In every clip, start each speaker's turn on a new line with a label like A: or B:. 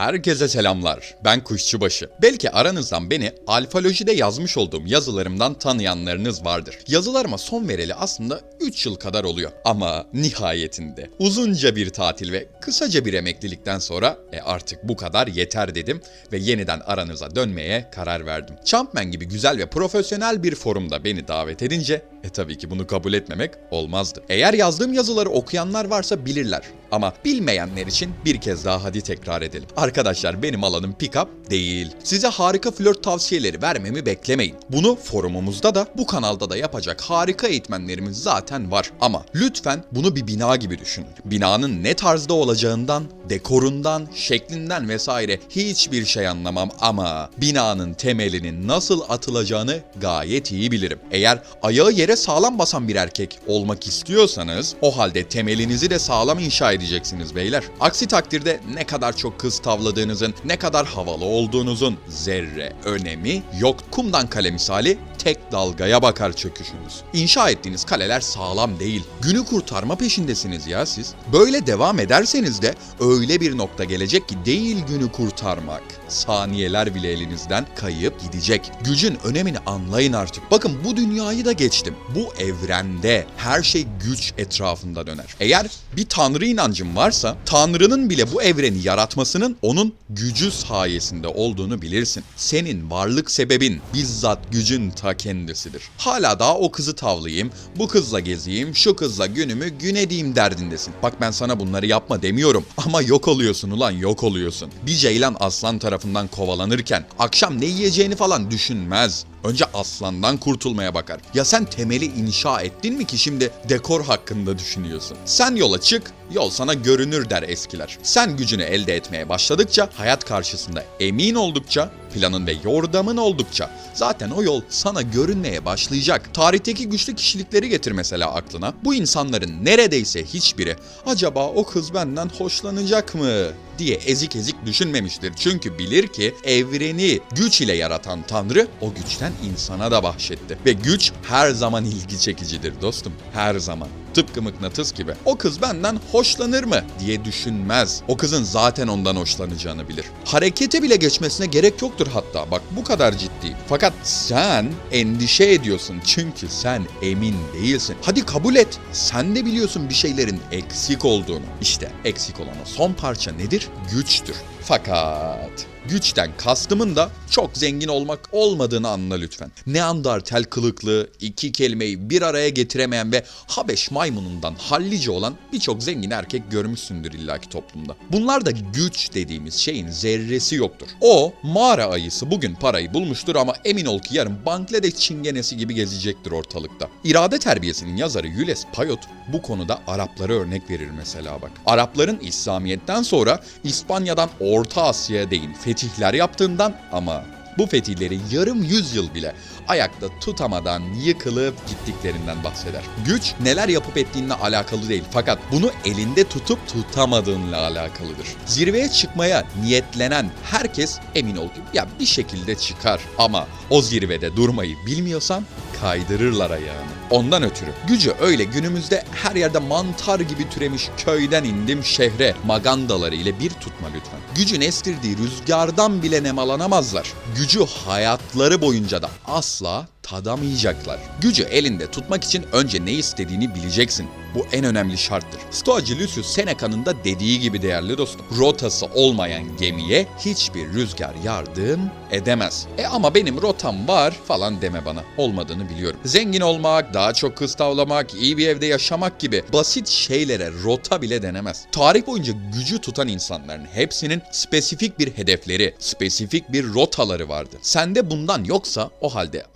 A: Herkese selamlar. Ben Kuşçubaşı. Belki aranızdan beni alfalojide yazmış olduğum yazılarımdan tanıyanlarınız vardır. Yazılarıma son vereli aslında 3 yıl kadar oluyor. Ama nihayetinde uzunca bir tatil ve kısaca bir emeklilikten sonra e artık bu kadar yeter dedim ve yeniden aranıza dönmeye karar verdim. Champman gibi güzel ve profesyonel bir forumda beni davet edince e tabii ki bunu kabul etmemek olmazdı. Eğer yazdığım yazıları okuyanlar varsa bilirler. Ama bilmeyenler için bir kez daha hadi tekrar edelim. Arkadaşlar benim alanım pick-up değil. Size harika flört tavsiyeleri vermemi beklemeyin. Bunu forumumuzda da bu kanalda da yapacak harika eğitmenlerimiz zaten var. Ama lütfen bunu bir bina gibi düşünün. Binanın ne tarzda olacağından, dekorundan, şeklinden vesaire hiçbir şey anlamam ama binanın temelinin nasıl atılacağını gayet iyi bilirim. Eğer ayağı yere sağlam basan bir erkek olmak istiyorsanız o halde temelinizi de sağlam inşa edeceksiniz beyler. Aksi takdirde ne kadar çok kız tavladığınızın, ne kadar havalı olduğunuzun zerre önemi yok. Kumdan kale misali tek dalgaya bakar çöküşünüz. İnşa ettiğiniz kaleler sağlam değil. Günü kurtarma peşindesiniz ya siz. Böyle devam ederseniz de öyle bir nokta gelecek ki değil günü kurtarmak. Saniyeler bile elinizden kayıp gidecek. Gücün önemini anlayın artık. Bakın bu dünyayı da geçtim. Bu evrende her şey güç etrafında döner. Eğer bir tanrı inancın varsa tanrının bile bu evreni yaratmasının onun gücü sayesinde olduğunu bilirsin. Senin varlık sebebin bizzat gücün ta kendisidir. Hala daha o kızı tavlayayım, bu kızla gezeyim, şu kızla günümü gün edeyim derdindesin. Bak ben sana bunları yapma demiyorum ama yok oluyorsun ulan yok oluyorsun. Bir ceylan aslan tarafından kovalanırken akşam ne yiyeceğini falan düşünmez. Önce aslandan kurtulmaya bakar. Ya sen temeli inşa ettin mi ki şimdi dekor hakkında düşünüyorsun? Sen yola çık, yol sana görünür der eskiler. Sen gücünü elde etmeye başladıkça, hayat karşısında emin oldukça, planın ve yordamın oldukça zaten o yol sana görünmeye başlayacak. Tarihteki güçlü kişilikleri getir mesela aklına. Bu insanların neredeyse hiçbiri acaba o kız benden hoşlanacak mı diye ezik ezik düşünmemiştir. Çünkü bilir ki evreni güç ile yaratan Tanrı o güçten insana da bahşetti. Ve güç her zaman ilgi çekicidir dostum. Her zaman. Tıpkı mıknatıs gibi. O kız benden hoşlanır mı diye düşünmez. O kızın zaten ondan hoşlanacağını bilir. Harekete bile geçmesine gerek yoktur hatta. Bak bu kadar ciddi. Fakat sen endişe ediyorsun çünkü sen emin değilsin. Hadi kabul et. Sen de biliyorsun bir şeylerin eksik olduğunu. İşte eksik olan o son parça nedir? Güçtür. Fakat güçten kastımın da çok zengin olmak olmadığını anla lütfen. Neandertal kılıklı, iki kelimeyi bir araya getiremeyen ve Habeş maymunundan hallice olan birçok zengin erkek görmüşsündür illaki toplumda. Bunlarda güç dediğimiz şeyin zerresi yoktur. O mağara ayısı bugün parayı bulmuştur ama emin ol ki yarın Bangladeş çingenesi gibi gezecektir ortalıkta. İrade terbiyesinin yazarı Yules Payot bu konuda Araplara örnek verir mesela bak. Arapların İslamiyet'ten sonra İspanya'dan Orta Asya'ya değin fetihler yaptığından ama bu fetihleri yarım yüzyıl bile ayakta tutamadan yıkılıp gittiklerinden bahseder. Güç neler yapıp ettiğinle alakalı değil fakat bunu elinde tutup tutamadığınla alakalıdır. Zirveye çıkmaya niyetlenen herkes emin ol ki ya bir şekilde çıkar ama o zirvede durmayı bilmiyorsan kaydırırlar ayağını. Ondan ötürü gücü öyle günümüzde her yerde mantar gibi türemiş köyden indim şehre magandaları ile bir tutma lütfen. Gücün estirdiği rüzgardan bile nemalanamazlar. Gücü hayatları boyunca da asla tadamayacaklar. Gücü elinde tutmak için önce ne istediğini bileceksin. Bu en önemli şarttır. Stoacı Lucius Seneca'nın da dediği gibi değerli dostum. Rotası olmayan gemiye hiçbir rüzgar yardım edemez. E ama benim rotam var falan deme bana. Olmadığını biliyorum. Zengin olmak, daha çok kız tavlamak, iyi bir evde yaşamak gibi basit şeylere rota bile denemez. Tarih boyunca gücü tutan insanların hepsinin spesifik bir hedefleri, spesifik bir rotaları vardı. Sende bundan yoksa o halde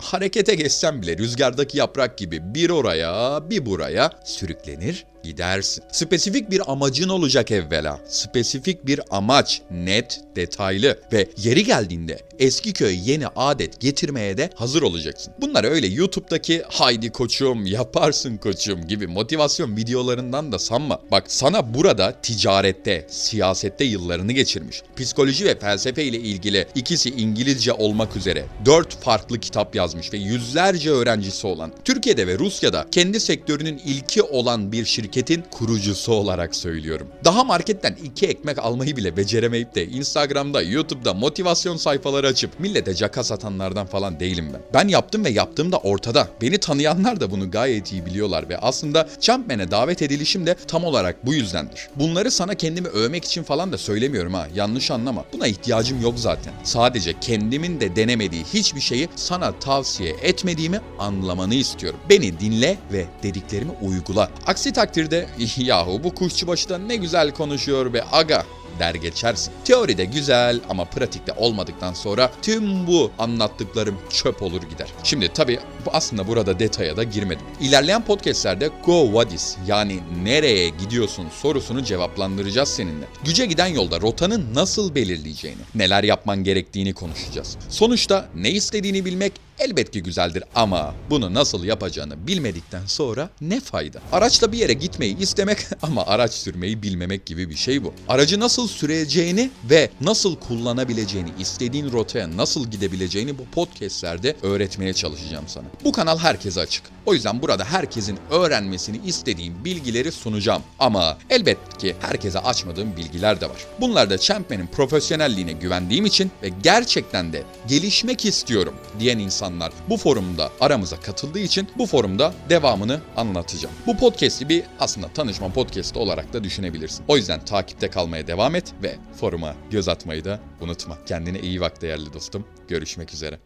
A: harekete geçsen bile rüzgardaki yaprak gibi bir oraya bir buraya sürüklenir gidersin. Spesifik bir amacın olacak evvela. Spesifik bir amaç, net, detaylı ve yeri geldiğinde eski köye yeni adet getirmeye de hazır olacaksın. Bunlar öyle YouTube'daki haydi koçum, yaparsın koçum gibi motivasyon videolarından da sanma. Bak sana burada ticarette, siyasette yıllarını geçirmiş. Psikoloji ve felsefe ile ilgili ikisi İngilizce olmak üzere dört farklı kitap yazmış ve yüzlerce öğrencisi olan Türkiye'de ve Rusya'da kendi sektörünün ilki olan bir şirket şirketin kurucusu olarak söylüyorum. Daha marketten iki ekmek almayı bile beceremeyip de Instagram'da, YouTube'da motivasyon sayfaları açıp millete caka satanlardan falan değilim ben. Ben yaptım ve yaptığım da ortada. Beni tanıyanlar da bunu gayet iyi biliyorlar ve aslında Champman'e davet edilişim de tam olarak bu yüzdendir. Bunları sana kendimi övmek için falan da söylemiyorum ha. Yanlış anlama. Buna ihtiyacım yok zaten. Sadece kendimin de denemediği hiçbir şeyi sana tavsiye etmediğimi anlamanı istiyorum. Beni dinle ve dediklerimi uygula. Aksi takdirde yahu bu kuşçubaşı da ne güzel konuşuyor be aga der geçersin. Teoride güzel ama pratikte olmadıktan sonra tüm bu anlattıklarım çöp olur gider. Şimdi tabii aslında burada detaya da girmedim. İlerleyen podcastlerde Go What Is yani nereye gidiyorsun sorusunu cevaplandıracağız seninle. Güce giden yolda rotanı nasıl belirleyeceğini, neler yapman gerektiğini konuşacağız. Sonuçta ne istediğini bilmek elbet ki güzeldir ama bunu nasıl yapacağını bilmedikten sonra ne fayda? Araçla bir yere gitmeyi istemek ama araç sürmeyi bilmemek gibi bir şey bu. Aracı nasıl süreceğini ve nasıl kullanabileceğini, istediğin rotaya nasıl gidebileceğini bu podcastlerde öğretmeye çalışacağım sana. Bu kanal herkese açık. O yüzden burada herkesin öğrenmesini istediğim bilgileri sunacağım. Ama elbet ki herkese açmadığım bilgiler de var. Bunlar da Champman'in profesyonelliğine güvendiğim için ve gerçekten de gelişmek istiyorum diyen insanlar bu forumda aramıza katıldığı için bu forumda devamını anlatacağım. Bu podcast'i bir aslında tanışma podcast'i olarak da düşünebilirsin. O yüzden takipte kalmaya devam et ve foruma göz atmayı da unutma. Kendine iyi bak değerli dostum. Görüşmek üzere.